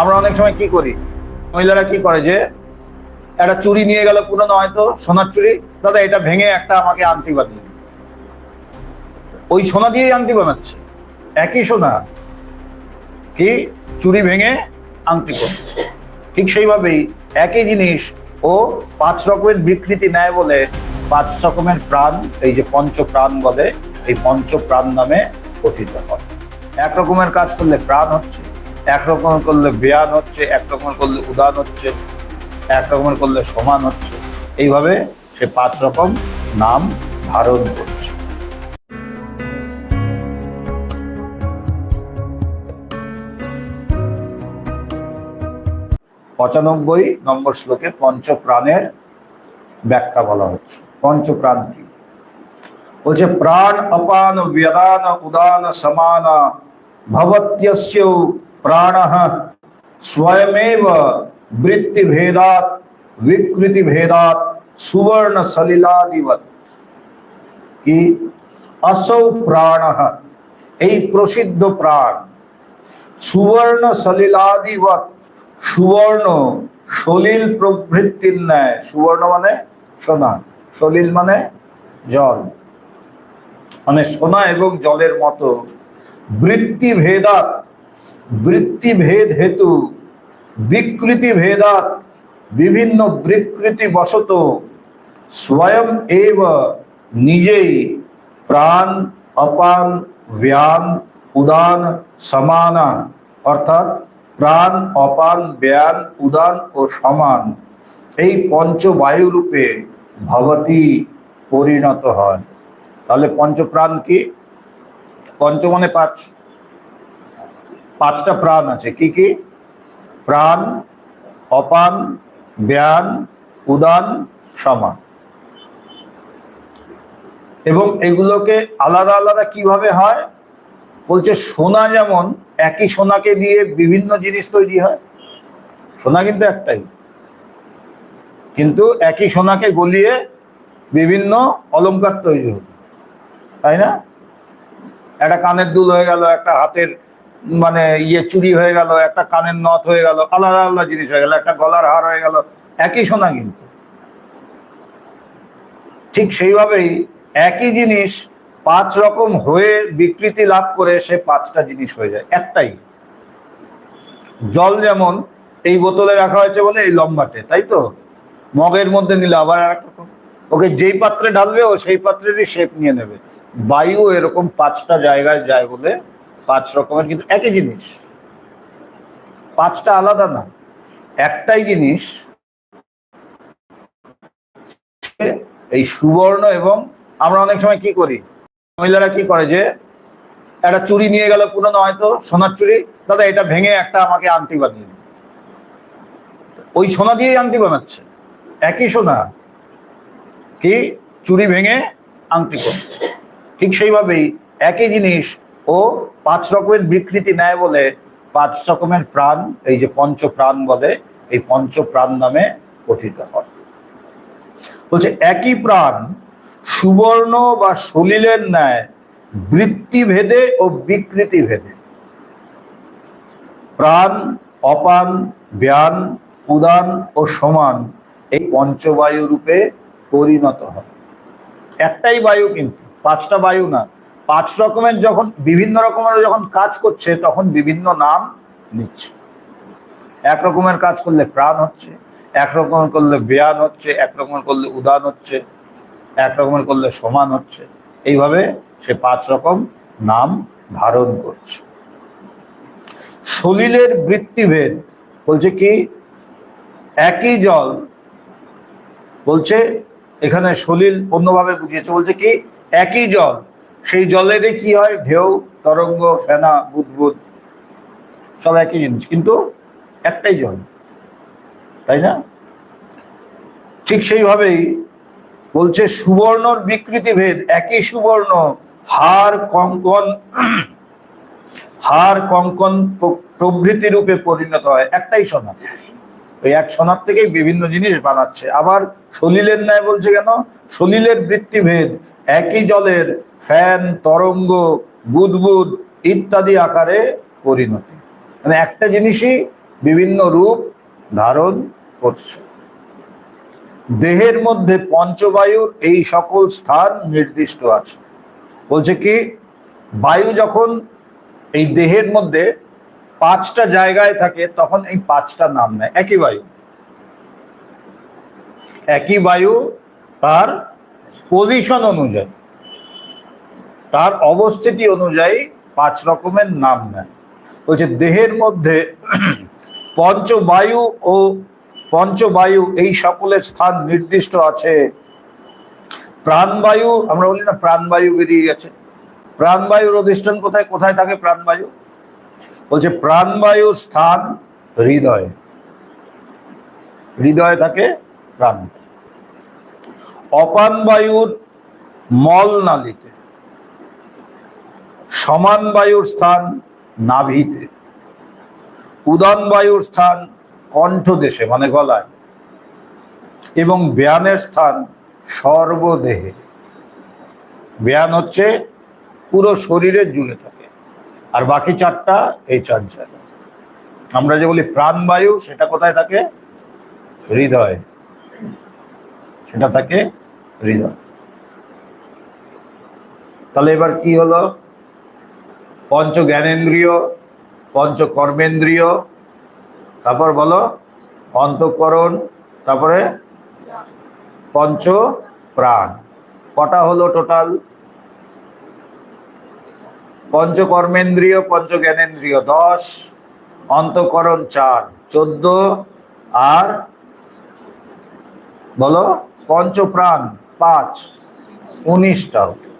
আমরা অনেক সময় কি করি? মহিলারা কি করে যে, একটা চুরি নিয়ে গেল পুরনো হয়তো, সোনার চুরি, দাদা এটা ভেঙে একটা আমাকে আংটি বানিয়ে ওই সোনা দিয়েই আংটি বানাচ্ছে। একই সোনা কি চুরি ভেঙে আংটি করে ঠিক সেইভাবেই একই জিনিস ও পাঁচ রকমের বিকৃতি নেয় বলে পাঁচ রকমের প্রাণ, এই যে পঞ্চ প্রাণ বলে, এই পঞ্চ প্রাণ নামে কথিত হয়। এক রকমের কাজ করলে প্রাণ হচ্ছে। এক রকমের করলে বেয়ান হচ্ছে একরকম করলে উদান হচ্ছে, এক রকমের করলে সমান হচ্ছে। এইভাবে সে পাঁচ রকম নাম ধারণ করছে। পঁচানব্বই নম্বর শ্লোকে পঞ্চপ্রাণের ব্যাখ্যা বলা হচ্ছে। পঞ্চপ্রাণ কি? বলছে, প্রাণ, অপান, ব্যদান, উদান, সমান, ভবত্যস্য প্রাণ স্বয়মেব বৃত্তি ভেদাত বিকৃতি ভেদাত সুবর্ণ সলিলাদিবত কি অসৌ প্রাণ এই প্রসিদ্ধ প্রাণ সুবর্ণ সলিলাদিবত সুবর্ণ সলিল প্রবৃত্তির ন্যায়। সুবর্ণ মানে সোনা, সলিল মানে জল। মানে সোনা এবং জলের মতো বৃত্তি ভেদাত বৃত্তি ভেদ হেতু বিকৃতি ভেদাত বিভিন্ন বিকৃতি বশত স্বয়ং এব নিজেই প্রাণ, অপান ব্যান উদান, সমানা, অর্থাৎ প্রাণ, অপান ব্যান উদান ও সমান এই পঞ্চবায়ু রূপে ভবতী পরিণত হয়। তাহলে পঞ্চপ্রাণ কি? পঞ্চ মানে পাঁচটা প্রাণ আছে, কি কি? প্রাণ, অপান ব্যান উদান, সমান। এবং এগুলোকে আলাদা আলাদা কীভাবে হয়? বলছে সোনা যেমন একই সোনাকে দিয়ে বিভিন্ন জিনিস তৈরি হয়, সোনা কিন্তু একটাই। কিন্তু একই সোনাকে গলিয়ে বিভিন্ন অলঙ্কার তৈরি হতো, তাই না? একটা কানের দুল হয়ে গেল, একটা হাতের মানে ইয়ে চুরি হয়ে গেল, একটা কানের নথ হয়ে গেল, আলাদা আলাদা জিনিস হয়ে গেল, একটা গলার হার হয়ে গেল, একই সোনা কিন্তু। ঠিক সেইভাবেই একই জিনিস পাঁচ রকম হয়ে বিকৃতি লাভ করে সে পাঁচটা জিনিস হয়ে যায়, একটাই। জল যেমন এই বোতলে রাখা হয়েছে বলে এই লম্বাটে, তাই তো? মগের মধ্যে নিলে আবার আর এক রকম ওকে যেই পাত্রে ঢালবে ও সেই পাত্রেরই শেপ নিয়ে নেবে। বায়ু এরকম পাঁচটা জায়গায় যায় বলে পাঁচ রকমের কিন্তু একই জিনিস। পাঁচটা আলাদা না। একটাই জিনিস এই সুবর্ণ এবং আমরা অনেক সময় কি করি? মহিলারা কি করে যে, একটা চুরি নিয়ে গেল পুরনো হয়তো, সোনার চুরি দাদা এটা ভেঙে একটা আমাকে আংটি বানিয়ে দিন। ওই সোনা দিয়েই আংটি বানাচ্ছে। একই সোনা কি? চুরি ভেঙে আংটি করে ঠিক সেইভাবেই একই জিনিস ও পাঁচ রকমের বিকৃতি নেয় বলে, পাঁচ রকমের প্রাণ, এই যে পঞ্চ প্রাণ বলে, এই পঞ্চ প্রাণ নামে কথিত হয়। বলছে, একই প্রাণ সুবর্ণ বা সলিলের ন্যায় বৃত্তি ভেদে ও বিকৃতি ভেদে প্রাণ, অপান, ব্যান, উদান ও সমান এই পঞ্চবায়ু রূপে পরিণত হয়। একটাই বায়ু কিন্তু, পাঁচটা বায়ু না পাঁচ রকমের যখন, বিভিন্ন রকমের যখন কাজ করছে, তখন বিভিন্ন নাম নিচ্ছে। এক রকমের কাজ করলে প্রাণ হচ্ছে, এক রকমের করলে ব্যান হচ্ছে, এক রকমের করলে উদান হচ্ছে, এক রকমের করলে সমান হচ্ছে। এইভাবে সে পাঁচ রকম নাম ধারণ করছে। সলিলের বৃত্তিভেদ বলছে কি? একই জল বলছে, এখানে সলিল অন্যভাবে বুঝিয়েছে, বলছে কি? একই জল সেই জলেরই কি হয়? ঢেউ, তরঙ্গ, ফেনা, বুদবুদ, সব একই জিনিস। কিন্তু একটাই জল, তাই না? ঠিক সেইভাবেই বলছে সুবর্ণর বিকৃতি ভেদ, একই সুবর্ণ। হার কঙ্কন হার কঙ্কন প্র- প্রভৃতি রূপে পরিণত হয়। একটাই সোনা। ওই এক সোনার থেকেই বিভিন্ন জিনিস বানাচ্ছে। আবার সলিলের ন্যায় বলছে কেন? সলিলের বৃত্তিভেদ একই জলের ফ্যান, তরঙ্গ, বুদবুদ ইত্যাদি আকারে পরিণতি। মানে একটা জিনিসই বিভিন্ন রূপ ধারণ করছে। দেহের মধ্যে পঞ্চবায়ুর এই সকল স্থান নির্দিষ্ট আছে। বলছে কি, বায়ু যখন এই দেহের মধ্যে পাঁচটা জায়গায় থাকে, তখন এই পাঁচটা নাম নেয়। একই বায়ু। একই বায়ু তার পজিশন অনুযায়ী। তার অবস্থিতি অনুযায়ী পাঁচ রকমের নাম নেয়। বলছে, দেহের মধ্যে পঞ্চবায়ু ও পঞ্চবায়ু এই সকলের স্থান নির্দিষ্ট আছে। প্রাণবায়ু, আমরা বলি না প্রাণবায়ু বেরিয়ে গেছে। প্রাণবায়ুর অধিষ্ঠান কোথায়? কোথায় থাকে প্রাণবায়ু? বলছে প্রাণবায়ুর স্থান হৃদয়। হৃদয়ে থাকে প্রাণবায়ু। অপান বায়ুর মল নালীতে, সমান বায়ুর স্থান নাভিতে, উদান বায়ুর স্থান কণ্ঠদেশে মানে গলায়, এবং ব্যায়ানের স্থান সর্বদেহে। ব্যায়ান হচ্ছে পুরো শরীরে জুড়ে থাকে, আর বাকি চারটা এই চার জায়গায় আমরা যে বলি প্রাণবায়ু সেটা কোথায় থাকে? হৃদয়। সেটা থাকে হৃদয়। তাহলে এবার কি হলো? পঞ্চ জ্ঞানেন্দ্রিয় পঞ্চ কর্মেন্দ্রিয় তারপর বলো অন্তঃকরণ, তারপরে পঞ্চ প্রাণ কটা হলো টোটাল পঞ্চ কর্মেন্দ্রিয় পঞ্চ জ্ঞানেন্দ্রিয় দশ। অন্তঃকরণ চার, চোদ্দ। আর বলো পঞ্চ প্রাণ পাঁচ উনিশটা হলো।